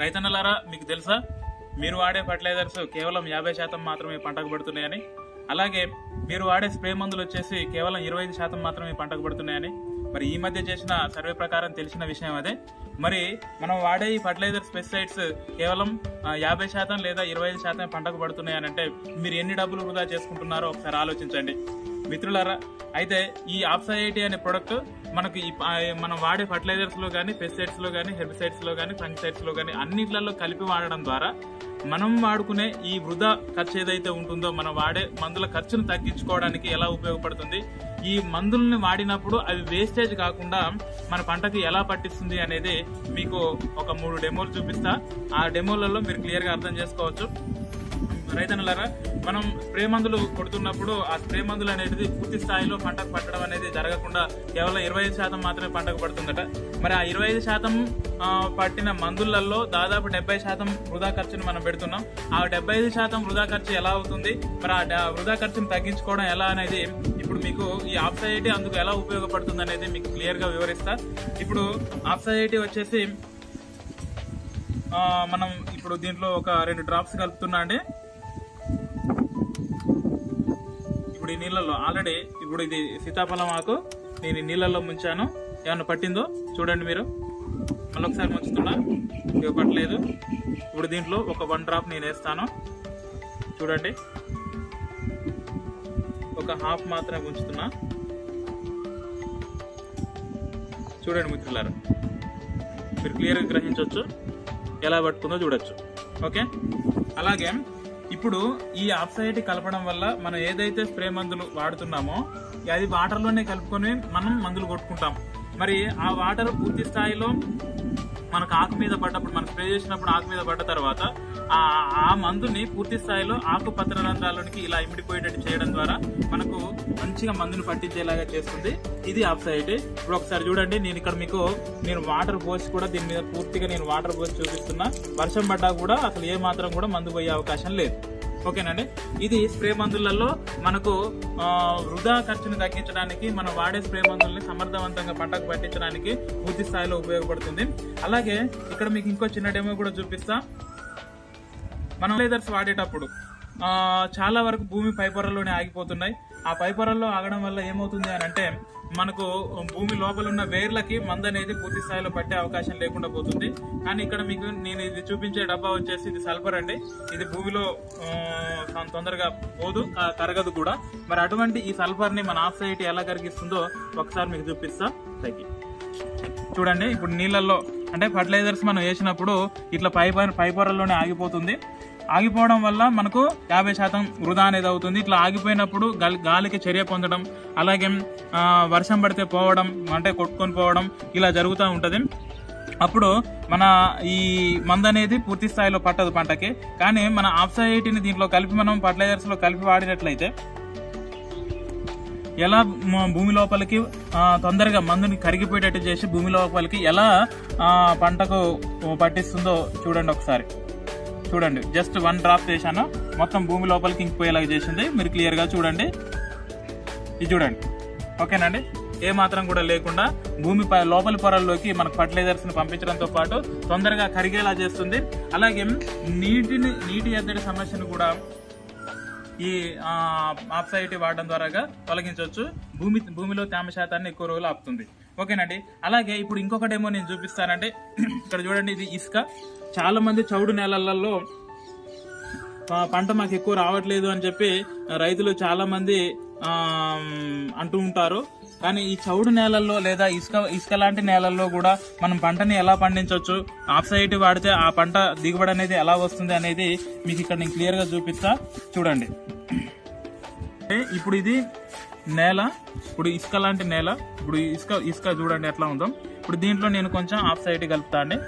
రైతన్నలారా మీకు తెలుసా? మీరు వాడే ఫర్టిలైజర్స్ కేవలం యాభై శాతం మాత్రమే పంటకు పడుతున్నాయని అలాగే మీరు వాడే స్ప్రే మందులు వచ్చేసి కేవలం ఇరవై ఐదు శాతం మాత్రమే పంటకు పడుతున్నాయని మరి ఈ మధ్య చేసిన సర్వే ప్రకారం తెలిసిన విషయం అదే. మరి మనం వాడే ఈ ఫర్టిలైజర్ పెస్టిసైడ్స్ కేవలం యాభై శాతం లేదా ఇరవై ఐదు శాతం పంటకు పడుతున్నాయని అంటే మీరు ఎన్ని డబ్బులు వృధా చేసుకుంటున్నారో ఒకసారి ఆలోచించండి. మిత్రులారా అయితే ఈ ఆప్సైటీ అనే ప్రొడక్ట్ మనకు మనం వాడే ఫర్టిలైజర్స్లో కానీ పెస్టిసైడ్స్లో కానీ హెర్బిసైడ్స్లో కానీ ఫంగిసైడ్స్లో కానీ అన్నిట్లలో కలిపి వాడడం ద్వారా మనం వాడుకునే ఈ వృధా ఖర్చు ఏదైతే ఉంటుందో మనం వాడే మందుల ఖర్చును తగ్గించుకోవడానికి ఎలా ఉపయోగపడుతుంది ఈ మందుల్ని వాడినప్పుడు అవి వేస్టేజ్ కాకుండా మన పంటకి ఎలా పట్టిస్తుంది అనేది మీకు ఒక మూడు డెమోలు చూపిస్తా. ఆ డెమోలలో మీరు క్లియర్గా అర్థం చేసుకోవచ్చు. రైతన్నలారా మనం స్ప్రే మందులు కొడుతున్నప్పుడు ఆ స్ప్రే మందులు అనేది పూర్తి స్థాయిలో పంటకు పట్టడం అనేది జరగకుండా కేవలం ఇరవై ఐదు శాతం మాత్రమే పంటకు పడుతుందట. మరి ఆ ఇరవై ఐదు శాతం పట్టిన మందులలో దాదాపు డెబ్బై శాతం వృధా ఖర్చును మనం పెడుతున్నాం. ఆ డెబ్బై ఐదు శాతం వృధా ఖర్చు ఎలా అవుతుంది? మరి ఆ వృధా ఖర్చును తగ్గించుకోవడం ఎలా అనేది ఇప్పుడు మీకు ఈ ఆప్సైటీ అందుకు ఎలా ఉపయోగపడుతుంది అనేది మీకు క్లియర్గా వివరిస్తా. ఇప్పుడు ఆప్సైటీ వచ్చేసి మనం ఇప్పుడు దీంట్లో ఒక రెండు డ్రాప్స్ కలుపుతున్నా అండి. ఇప్పుడు ఈ నీళ్ళల్లో ఆల్రెడీ ఇప్పుడు ఇది సీతాఫలం ఆకు. నేను ఈ నీళ్ళల్లో ముంచాను. ఏమన్నా పట్టిందో చూడండి మీరు. మళ్ళీ ఒకసారి ముంచుతున్నా. ఇక పట్టలేదు ఇప్పుడు దీంట్లో ఒక వన్ డ్రాప్ నేను వేస్తాను. చూడండి. ఒక హాఫ్ మాత్రమే ఉంచుతున్నా చూడండి మిత్రులారు. మీరు క్లియర్గా గ్రహించవచ్చు. ఎలా పట్టుకుందో చూడొచ్చు. ఓకే? అలాగే ఇప్పుడు ఈ ఆప్సైటీ కలపడం వల్ల మనం ఏదైతే స్ప్రే మందులు వాడుతున్నామో అది వాటర్లోనే కలుపుకొని మనం మందులు కొట్టుకుంటాం. మరి ఆ వాటర్ పూర్తి స్థాయిలో మనకు ఆకు మీద పడ్డప్పుడు మనం స్ప్రే చేసినప్పుడు ఆకు మీద పడ్డ తర్వాత ఆ ఆ మందుని పూర్తి స్థాయిలో ఆకు పత్ర రంధ్రాలకి ఇలా ఇమిడిపోయేటట్టు చేయడం ద్వారా మనకు మంచిగా మందుని పట్టించేలాగా చేస్తుంది. ఇది ఆప్సైటీ. ఇప్పుడు ఒకసారి చూడండి నేను ఇక్కడ మీకు నేను వాటర్ పోసి కూడా దీని మీద పూర్తిగా నేను వాటర్ పోసి చూపిస్తున్నా. వర్షం పడ్డా కూడా అసలు ఏ మాత్రం కూడా మందు పోయే అవకాశం లేదు. ఓకేనండి? ఇది స్ప్రే మందులలో మనకు వృధా ఖర్చుని తగ్గించడానికి మనం వాడే స్ప్రే మందుల్ని సమర్థవంతంగా పంటకు పట్టించడానికి పూర్తి స్థాయిలో ఉపయోగపడుతుంది. అలాగే ఇక్కడ మీకు ఇంకో చిన్న డెమో కూడా చూపిస్తా. మనం లేదర్స్ వాడేటప్పుడు చాలా వరకు భూమి పైపొరల్లోనే ఆగిపోతున్నాయి. ఆ పైపొరల్లో ఆగడం వల్ల ఏమవుతుంది అని అంటే మనకు భూమి లోపల ఉన్న వేర్లకి మందు అనేది పూర్తి స్థాయిలో పట్టే అవకాశం లేకుండా పోతుంది. కానీ ఇక్కడ మీకు నేను ఇది చూపించే డబ్బా వచ్చేసి ఇది సల్ఫర్ అండి. ఇది భూమిలో తొందరగా పోదు కరగదు కూడా. మరి అటువంటి ఈ సల్ఫర్ని మన సైట్ ఎలా కరిగిస్తుందో ఒకసారి మీకు చూపిస్తా. తగ్గి చూడండి ఇప్పుడు నీళ్ళల్లో అంటే ఫర్టిలైజర్స్ మనం వేసినప్పుడు ఇట్లా పై పై పొరల్లోనే ఆగిపోతుంది. ఆగిపోవడం వల్ల మనకు యాభై శాతం వృధా అనేది అవుతుంది. ఇట్లా ఆగిపోయినప్పుడు గాలి గాలికి చర్య పొందడం అలాగే వర్షం పడితే పోవడం అంటే కొట్టుకొని పోవడం ఇలా జరుగుతూ ఉంటుంది. అప్పుడు మన ఈ మందు అనేది పూర్తి స్థాయిలో పట్టదు పంటకి. కానీ మన ఆప్సైటీని దీంట్లో కలిపి మనం ఫర్టిలైజర్స్లో కలిపి వాడినట్లయితే ఎలా భూమి లోపలికి తొందరగా మందుని కరిగిపోయేటట్టు చేసి భూమి లోపలికి ఎలా పంటకు పట్టిస్తుందో చూడండి ఒకసారి. చూడండి. జస్ట్ వన్ డ్రాప్ చేశాను. మొత్తం భూమి లోపలికి ఇంకిపోయేలాగా చేసింది. మీరు క్లియర్గా చూడండి. ఇది చూడండి. ఓకేనండి ఏ మాత్రం కూడా లేకుండా భూమి లోపలి పొరల్లోకి మనకు ఫర్టిలైజర్స్ని పంపించడంతో పాటు తొందరగా కరిగేలా చేస్తుంది. అలాగే నీటిని నీటి ఎద్దడి సమస్యను కూడా ఈ ఆప్సైటీ వాడడం ద్వారాగా తొలగించవచ్చు. భూమి భూమిలో తేమ శాతాన్ని ఎక్కువ రోజులు ఆపుతుంది. ఓకేనండి అలాగే ఇప్పుడు ఇంకొకటేమో నేను చూపిస్తానంటే ఇక్కడ చూడండి ఇది ఇసుక. చాలా మంది చౌడు నేలలలో పంట మాకు ఎక్కువ రావట్లేదు అని చెప్పి రైతులు చాలా మంది అంటూ ఉంటారు. కానీ ఈ చౌడు నేలల్లో లేదా ఇసుక ఇసుక లాంటి నేలల్లో కూడా మనం పంటని ఎలా పండించవచ్చు ఆఫ్సైట్ వాడితే ఆ పంట దిగుబడి అనేది ఎలా వస్తుంది అనేది మీకు ఇక్కడ నేను క్లియర్గా చూపిస్తా. చూడండి. అంటే ఇప్పుడు ఇది నేల ఇప్పుడు ఇసుక లాంటి నేల ఇప్పుడు ఇసుక ఇసుక చూడండి ఎట్లా ఉందో. ఇప్పుడు దీంట్లో నేను కొంచెం ఆఫ్ సైడ్ కలుపుతా అండి.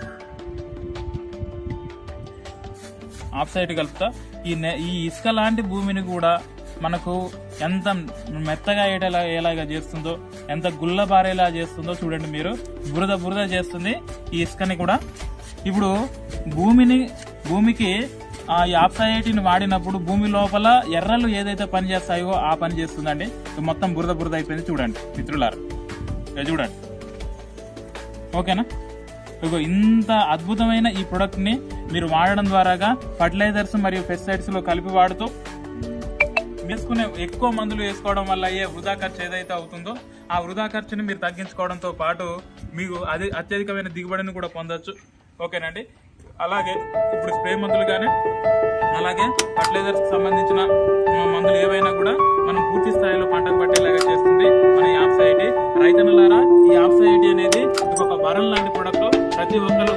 ఆఫ్ సైడ్ కలుపుతా. ఈ ఈ ఇసుక లాంటి భూమిని కూడా మనకు ఎంత మెత్తగా అయ్యేలా ఎలాగా చేస్తుందో ఎంత గుల్ల బారేలా చేస్తుందో చూడండి మీరు. బురద బురద చేస్తుంది ఈ ఇసుకని కూడా. ఇప్పుడు భూమిని భూమికి ఆ యాప్సైటీని వాడినప్పుడు భూమి లోపల ఎర్రలు ఏదైతే పని చేస్తాయో ఆ పని చేస్తుందండి. మొత్తం బురద బురద అయిపోయింది చూడండి మిత్రులారు. ఇక చూడండి. ఓకేనా? ఇగో ఇంత అద్భుతమైన ఈ ప్రొడక్ట్ని మీరు వాడడం ద్వారాగా ఫర్టిలైజర్స్ మరియు పెస్టిసైడ్స్లో కలిపి వాడుతూ వేసుకునే ఎక్కువ మందులు వేసుకోవడం వల్ల అయ్యే వృధా ఖర్చు ఏదైతే అవుతుందో ఆ వృధా ఖర్చుని మీరు తగ్గించుకోవడంతో పాటు మీకు అది అత్యధికమైన దిగుబడిని కూడా పొందొచ్చు. ఓకేనండి? అలాగే ఇప్పుడు స్ప్రే మందులు కానీ అలాగే ఫర్టిలైజర్స్కి సంబంధించిన మందులు ఏవైనా కూడా మనం పూర్తి స్థాయిలో పంటకు పట్టేలాగా చేస్తుంది మన యాప్ సైటీ రైతన్నలారా ఈ యాప్ సైటీ అనేది ఒక వరం లాంటి ప్రొడక్ట్ ప్రతి ఒక్కరు